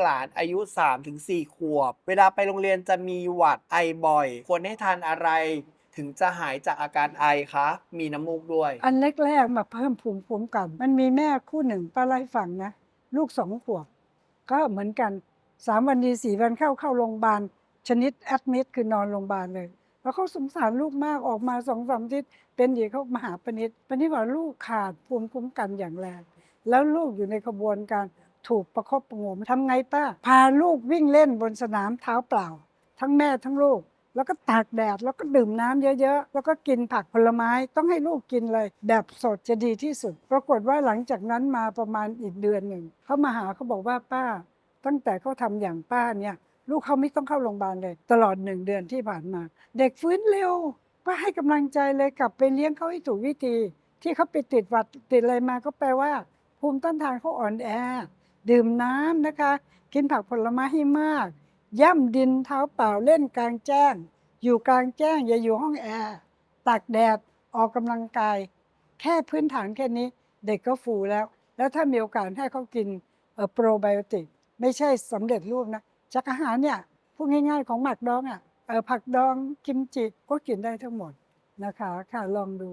หลานอายุ 3-4 ขวบ เวลาไปโรงเรียนจะมีหวัดไอบ่อย ควรให้ทานอะไร ถึงจะหายจากอาการไอคะ มีน้ำมูกด้วย อันแรกๆมาเพิ่มภูมิคุ้มกัน มันมีแม่คู่หนึ่งป้าไล่าให้ฟังนะ ลูกสองขวบ ก็เหมือนกันสามวันดีสี่วันเข้าเข้าโรงพยาบาล ชนิดแอดมิดคือนอนโรงพยาบาลเลย แล้วเขาสงสารลูกมากออกมาสองสามอาทิตย์เป็นอีกเขามาหาปนิดปนิดว่าลูกขาดภูมิคุ้มกันอย่างแรงแล้วลูกอยู่ในกระบวนการ ถูกประคบประงมทำไงป้า พาลูกวิ่งเล่นบนสนามเท้าเปล่า ทั้งแม่ทั้งลูก แล้วก็ตากแดดแล้วก็ดื่มน้ำเยอะๆ แล้วก็กินผักผลไม้ต้องให้ลูกกินเลย แบบสดจะดีที่สุด ปรากฏว่าหลังจากนั้นมาประมาณอีกเดือนหนึ่งเขามาหาเขาบอกว่าป้า ตั้งแต่เขาทำอย่างป้าเนี่ยลูกเขาไม่ต้องเข้าโรงพยาบาลเลย ตลอดหนึ่งเดือนที่ผ่านมา เด็กฟื้นเร็วป้าให้กำลังใจเลยกลับไปเลี้ยงเขาให้ถูกวิธี ที่เขาไปติดวัดติดอะไรมาก็แปลว่า ภูมิต้านทานเขาอ่อนแอ ดื่มน้ำนะคะ กินผักผลไม้ให้มาก ย่ำดินเท้าเปล่าเล่นกลางแจ้ง อยู่กลางแจ้ง อย่าอยู่ห้องแอร์ตากแดดออกกำลังกาย แค่พื้นฐานแค่นี้เด็กก็ฟูแล้ว แล้วถ้ามีโอกาสให้เขากินโปรไบโอติก ไม่ใช่สำเร็จรูปนะจากอาหารเนี่ยพูดง่าย ๆ ของหมักดองอะเอ่อผักดองกิมจิก็กินได้ทั้งหมดนะคะค่ะลองดู